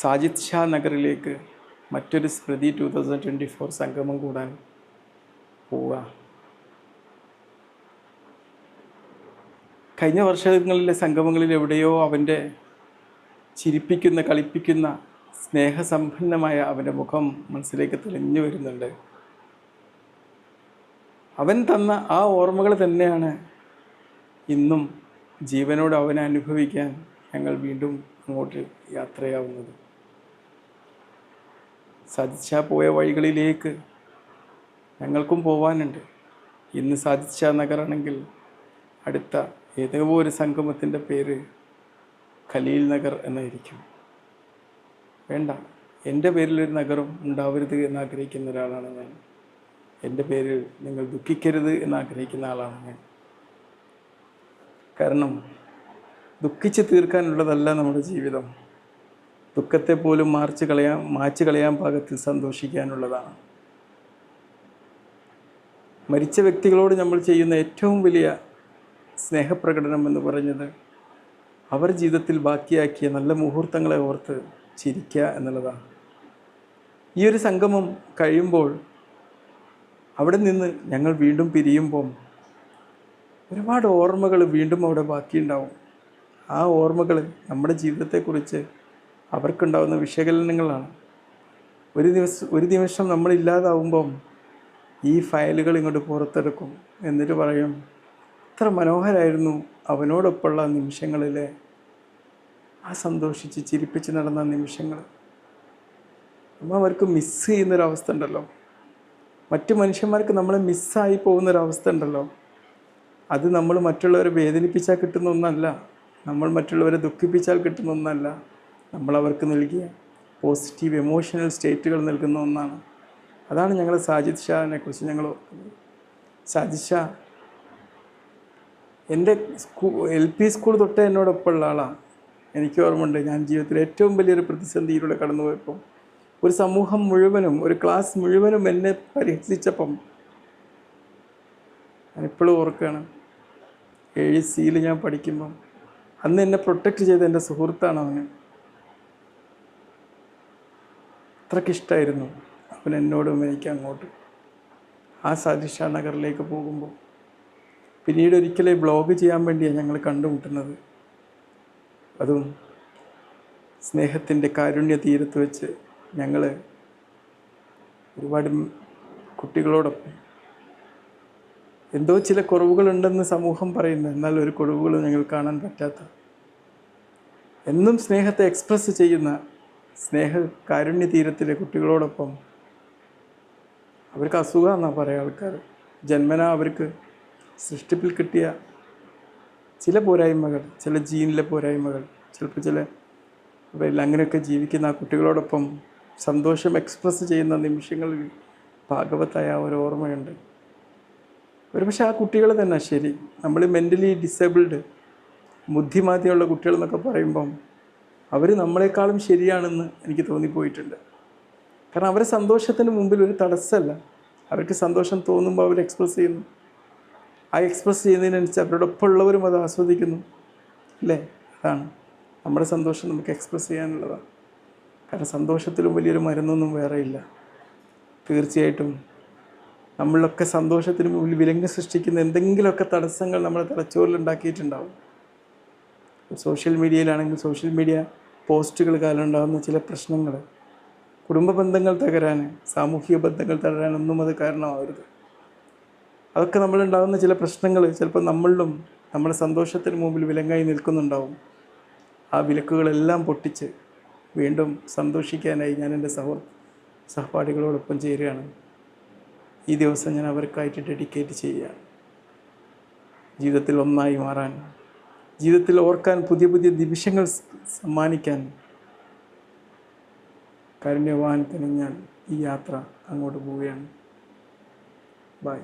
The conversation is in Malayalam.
സാജിദ് ഷാ നഗറിലേക്ക് മറ്റൊരു സ്മൃതി ടു തൗസൻഡ് ട്വന്റി ഫോർ സംഗമം കൂടാൻ പോവുക. കഴിഞ്ഞ വർഷങ്ങളിലെ സംഗമങ്ങളിൽ എവിടെയോ അവന്റെ ചിരിപ്പിക്കുന്ന കളിപ്പിക്കുന്ന സ്നേഹസമ്പന്നമായ അവന്റെ മുഖം മനസ്സിലേക്ക് തെളിഞ്ഞു വരുന്നുണ്ട്. അവൻ തന്ന ആ ഓർമ്മകൾ തന്നെയാണ് ഇന്നും ജീവനോട് അവനെ അനുഭവിക്കാൻ ഞങ്ങൾ വീണ്ടും അങ്ങോട്ട് യാത്രയാവുന്നത്. സാധിച്ചാ പോയ വഴികളിലേക്ക് ഞങ്ങൾക്കും പോവാനുണ്ട്. ഇന്ന് സാധിച്ച നഗറാണെങ്കിൽ അടുത്ത ഏതോ ഒരു സംഗമത്തിന്റെ പേര് ഖലീൽ നഗർ എന്നായിരിക്കും. വേണ്ട എന്റെ പേരിലൊരു നഗരം ഉണ്ടാവരുത് എന്ന് ആഗ്രഹിക്കുന്ന ഒരാളാണ് ഞാൻ. എന്റെ പേരിൽ നിങ്ങൾ ദുഃഖിക്കരുത് എന്ന് ആഗ്രഹിക്കുന്ന ആളാണ് ഞാൻ. കാരണം ദുഃഖിച്ച് തീർക്കാനുള്ളതല്ല നമ്മുടെ ജീവിതം. ദുഃഖത്തെ പോലും മാർച്ച് കളയാൻ മാച്ച് കളയാൻ പാകത്തിൽ സന്തോഷിക്കാനുള്ളതാണ്. മരിച്ച വ്യക്തികളോട് നമ്മൾ ചെയ്യുന്ന ഏറ്റവും വലിയ സ്നേഹപ്രകടനം എന്ന് പറഞ്ഞത് അവർ ജീവിതത്തിൽ ബാക്കിയാക്കിയ നല്ല മുഹൂർത്തങ്ങളെ ഓർത്ത് ചിരിക്കുക എന്നുള്ളതാണ്. ഈ ഒരു സംഗമം കഴിയുമ്പോൾ അവിടെ നിന്ന് ഞങ്ങൾ വീണ്ടും പിരിയുമ്പം ഒരുപാട് ഓർമ്മകൾ വീണ്ടും അവിടെ ബാക്കിയുണ്ടാവും. ആ ഓർമ്മകൾ നമ്മുടെ ജീവിതത്തെക്കുറിച്ച് അവർക്കുണ്ടാവുന്ന വിശകലനങ്ങളാണ്. ഒരു ദിവസം ഒരു നിമിഷം നമ്മളില്ലാതാവുമ്പം ഈ ഫയലുകൾ ഇങ്ങോട്ട് പുറത്തെടുക്കും എന്നിട്ട് പറയും എത്ര മനോഹരായിരുന്നു അവനോടൊപ്പമുള്ള നിമിഷങ്ങളിലെ ആ സന്തോഷിച്ച് ചിരിപ്പിച്ച് നടന്ന നിമിഷങ്ങൾ. നമ്മൾ അവർക്ക് മിസ്സ് ചെയ്യുന്നൊരവസ്ഥ ഉണ്ടല്ലോ. മറ്റു മനുഷ്യന്മാർക്ക് നമ്മളെ മിസ്സായി പോകുന്നൊരവസ്ഥ ഉണ്ടല്ലോ. അത് നമ്മൾ മറ്റുള്ളവരെ വേദനിപ്പിച്ചാൽ കിട്ടുന്ന ഒന്നല്ല. നമ്മൾ മറ്റുള്ളവരെ ദുഃഖിപ്പിച്ചാൽ കിട്ടുന്ന ഒന്നല്ല. നമ്മൾ അവർക്ക് നൽകിയ പോസിറ്റീവ് എമോഷണൽ സ്റ്റേറ്റുകൾ നൽകുന്ന ഒന്നാണ്. അതാണ് ഞങ്ങൾ സാജിദ് ഷാനെ കുറിച്ച് ഞങ്ങൾ സാജിദ് ഷാ എന്റെ സ്കൂ എൽ പി സ്കൂൾ തൊട്ടേ എന്നോടൊപ്പമുള്ള ആളാണ് എനിക്ക് ഓർമ്മയുണ്ട് ഞാൻ ജീവിതത്തിൽ ഏറ്റവും വലിയൊരു പ്രതിസന്ധിയിലൂടെ കടന്നുപോയപ്പോൾ ഒരു സമൂഹം മുഴുവനും ഒരു ക്ലാസ് മുഴുവനും എന്നെ പരിഹസിച്ചപ്പം ഞാനിപ്പോഴും ഓർക്കുകയാണ്. ഏഴ് സിയിൽ ഞാൻ പഠിക്കുമ്പം അന്ന് എന്നെ പ്രൊട്ടക്റ്റ് ചെയ്ത എന്റെ സുഹൃത്താണ് അവന്. അത്രയ്ക്ക് ഇഷ്ടമായിരുന്നു അവൻ എന്നോടും എനിക്ക് അങ്ങോട്ട്. ആ സാദിഷ നഗറിലേക്ക് പോകുമ്പോൾ പിന്നീട് ഒരിക്കലേ ബ്ലോഗ് ചെയ്യാൻ വേണ്ടിയാണ് ഞങ്ങൾ കണ്ടുമുട്ടുന്നത്. അതും സ്നേഹത്തിന്റെ കാരുണ്യ തീരത്ത് വെച്ച് ഞങ്ങൾ ഒരുപാട് കുട്ടികളോടൊപ്പം എന്തോ ചില കുറവുകളുണ്ടെന്ന് സമൂഹം പറയുന്നു. എന്നാൽ ഒരു കുറവുകളും ഞങ്ങൾ കാണാൻ പറ്റാത്ത എന്നും സ്നേഹത്തെ എക്സ്പ്രസ് ചെയ്യുന്ന സ്നേഹ കാരുണ്യ തീരത്തിലെ കുട്ടികളോടൊപ്പം അവർക്ക് അസുഖമെന്നാണ് പറയുക ആൾക്കാർ. ജന്മന അവർക്ക് സൃഷ്ടിപ്പിൽ കിട്ടിയ ചില പോരായ്മകൾ ചില ജീനിലെ പോരായ്മകൾ ചിലപ്പോൾ ചില അവരിൽ അങ്ങനെയൊക്കെ ജീവിക്കുന്ന ആ കുട്ടികളോടൊപ്പം സന്തോഷം എക്സ്പ്രസ് ചെയ്യുന്ന നിമിഷങ്ങളിൽ ഭാഗവത്തായ ഒരു ഓർമ്മയുണ്ട്. ഒരുപക്ഷെ ആ കുട്ടികൾ തന്നെ ശരി. നമ്മൾ മെന്റലി ഡിസേബിൾഡ് ബുദ്ധിമാതിയുള്ള കുട്ടികൾ എന്നൊക്കെ പറയുമ്പം അവർ നമ്മളെക്കാളും ശരിയാണെന്ന് എനിക്ക് തോന്നിപ്പോയിട്ടുണ്ട്. കാരണം അവരെ സന്തോഷത്തിന് മുമ്പിൽ ഒരു തടസ്സമല്ല. അവർക്ക് സന്തോഷം തോന്നുമ്പോൾ അവർ എക്സ്പ്രസ് ചെയ്യുന്നു. ആ എക്സ്പ്രസ് ചെയ്യുന്നതിനനുസരിച്ച് അവരോടൊപ്പം ഉള്ളവരും അത് ആസ്വദിക്കുന്നു. അല്ലേ? അതാണ്. നമ്മുടെ സന്തോഷം നമുക്ക് എക്സ്പ്രസ് ചെയ്യാനുള്ളതാണ്. കാരണം സന്തോഷത്തിലും വലിയൊരു മരുന്നൊന്നും വേറെയില്ല. തീർച്ചയായിട്ടും നമ്മളൊക്കെ സന്തോഷത്തിന് മുമ്പിൽ വിലങ്ങ് സൃഷ്ടിക്കുന്ന എന്തെങ്കിലുമൊക്കെ തടസ്സങ്ങൾ നമ്മളെ തലച്ചോറിൽ ഉണ്ടാക്കിയിട്ടുണ്ടാവും. സോഷ്യൽ മീഡിയയിലാണെങ്കിൽ സോഷ്യൽ മീഡിയ പോസ്റ്റുകൾ കാരണം ഉണ്ടാകുന്ന ചില പ്രശ്നങ്ങൾ. കുടുംബ ബന്ധങ്ങൾ തകരാൻ സാമൂഹിക ബന്ധങ്ങൾ തകരാനൊന്നും അത് കാരണമാവരുത്. അതൊക്കെ നമ്മളുണ്ടാകുന്ന ചില പ്രശ്നങ്ങൾ ചിലപ്പോൾ നമ്മളിലും നമ്മുടെ സന്തോഷത്തിന് മുമ്പിൽ വിലങ്ങായി നിൽക്കുന്നുണ്ടാവും. ആ വിലക്കുകളെല്ലാം പൊട്ടിച്ച് വീണ്ടും സന്തോഷിക്കാനായി ഞാൻ എന്റെ സഹോ സഹപാഠികളോടൊപ്പം ചേരുകയാണ്. ഈ ദിവസം ഞാൻ അവർക്കായിട്ട് ഡെഡിക്കേറ്റ് ചെയ്യുക ജീവിതത്തിൽ ഒന്നായി മാറാൻ ജീവിതത്തിൽ ഓർക്കാൻ പുതിയ പുതിയ നിമിഷങ്ങൾ സമ്മാനിക്കാൻ തന്നെ ഞാൻ ഈ യാത്ര അങ്ങോട്ട് പോവുകയാണ്. ബൈ